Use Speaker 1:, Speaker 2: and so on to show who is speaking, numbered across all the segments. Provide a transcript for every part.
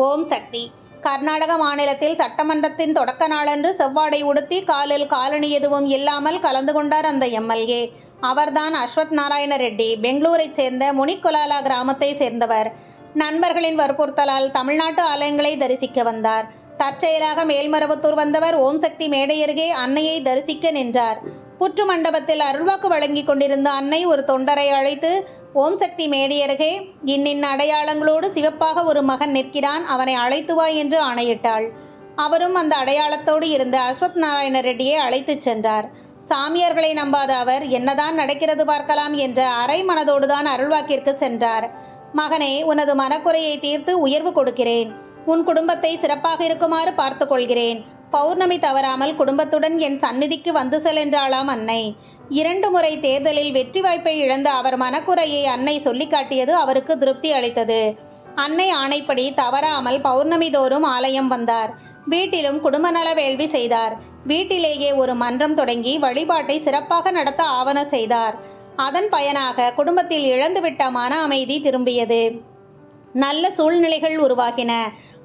Speaker 1: ஓம் சக்தி. கர்நாடக மாநிலத்தில் சட்டமன்றத்தின் தொடக்க நாளன்று செவ்வாடை உடுத்தி காலில் காலணி எதுவும் இல்லாமல் கலந்து கொண்டார் அந்த எம்எல்ஏ அவர்தான் அஸ்வத் நாராயண ரெட்டி பெங்களூரைச் சேர்ந்த முனிக்குலாலா கிராமத்தை சேர்ந்தவர். நண்பர்களின் வற்புறுத்தலால் தமிழ்நாட்டு ஆலயங்களை தரிசிக்க வந்தார். தற்செயலாக மேல்மரவத்தூர் வந்தவர் ஓம் சக்தி மேடை அருகே அன்னையை தரிசிக்க நின்றார். புற்று மண்டபத்தில் அருள்வாக்கு வழங்கிக் கொண்டிருந்த அன்னை ஒரு தொண்டரை அழைத்து ஓம் சக்தி மேடியருகே அருகே இன்னின் அடையாளங்களோடு சிவப்பாக ஒரு மகன் நிற்கிறான் அவனை அழைத்து வா என்று ஆணையிட்டாள். அவரும் அந்த அடையாளத்தோடு இருந்த அஸ்வத் நாராயண ரெட்டியை அழைத்துச் சென்றார். சாமியார்களை நம்பாத அவர் என்னதான் நடக்கிறது பார்க்கலாம் என்ற அரை மனதோடுதான் அருள்வாக்கிற்கு சென்றார். மகனே உனது மனக்குறையை தீர்த்து உயர்வு கொடுக்கிறேன். உன் குடும்பத்தை சிறப்பாக இருக்குமாறு பார்த்துக்கொள்கிறேன் பௌர்ணமி தவறாமல் குடும்பத்துடன் என் சந்நிதிக்கு வந்து செல்கின்றாளாம் அன்னை. இரண்டு முறை தேர்தலில் வெற்றி வாய்ப்பை இழந்த அவர் மனக்குறையை அன்னை சொல்லிக்காட்டியது அவருக்கு திருப்தி அளித்தது. அன்னை ஆணைப்படி தவறாமல் பௌர்ணமி தோறும் ஆலயம் வந்தார். வீட்டிலும் குடும்ப நல வேள்வி செய்தார். வீட்டிலேயே ஒரு மன்றம் தொடங்கி வழிபாட்டை சிறப்பாக நடத்த ஆவண செய்தார். அதன் பயனாக குடும்பத்தில் இழந்துவிட்ட மன அமைதி திரும்பியது. நல்ல சூழ்நிலைகள் உருவாகின.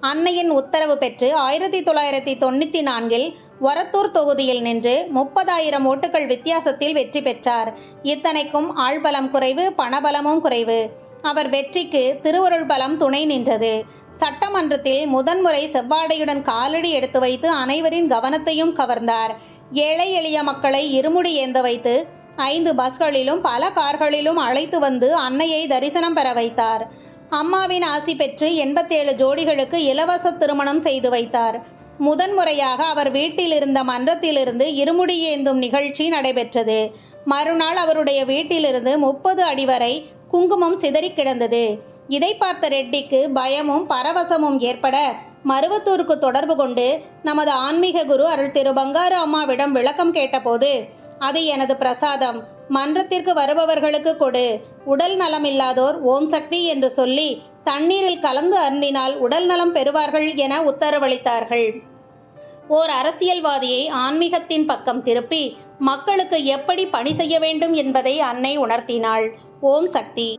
Speaker 1: அன்னையின் உத்தரவு பெற்று ஆயிரத்தி தொள்ளாயிரத்தி தொண்ணூற்றி நான்கில் ஒரத்தூர் தொகுதியில் நின்று முப்பதாயிரம் ஓட்டுகள் வித்தியாசத்தில் வெற்றி பெற்றார். இத்தனைக்கும் ஆள்பலம் குறைவு பணபலமும் குறைவு. அவர் வெற்றிக்கு திருவருள் பலம் துணை நின்றது. சட்டமன்றத்தில் முதன்முறை செவ்வாடையுடன் காலடி எடுத்து வைத்து அனைவரின் கவனத்தையும் கவர்ந்தார். ஏழை எளிய மக்களை இருமுடி ஏந்த வைத்து ஐந்து பஸ்களிலும் பல கார்களிலும் அழைத்து வந்து அன்னையை தரிசனம் பெற வைத்தார். அம்மாவின் ஆசி பெற்று எண்பத்தேழு ஜோடிகளுக்கு இலவச திருமணம் செய்து வைத்தார். முதன்முறையாக அவர் வீட்டில் இருந்த மன்றத்திலிருந்து இருமுடி ஏந்தும் நிகழ்ச்சி நடைபெற்றது. மறுநாள் அவருடைய வீட்டிலிருந்து முப்பது அடி வரை குங்குமம் சிதறி கிடந்தது. இதை பார்த்த ரெட்டிக்கு பயமும் பரவசமும் ஏற்பட மருவத்தூருக்கு தொடர்பு கொண்டு நமது ஆன்மீக குரு அருள் திரு பங்காரு அம்மாவிடம் விளக்கம் கேட்டபோது அது எனது பிரசாதம். மன்றத்திற்கு வருபவர்களுக்கு கொடு. உடல் நலமில்லாதோர் ஓம் சக்தி என்று சொல்லி தண்ணீரில் கலந்து அருந்தினால் உடல் நலம் பெறுவார்கள் என உத்தரவளித்தார்கள். ஓர் அரசியல்வாதியை ஆன்மீகத்தின் பக்கம் திருப்பி மக்களுக்கு எப்படி பணி செய்ய வேண்டும் என்பதை அன்னை உணர்த்தினாள். ஓம் சக்தி.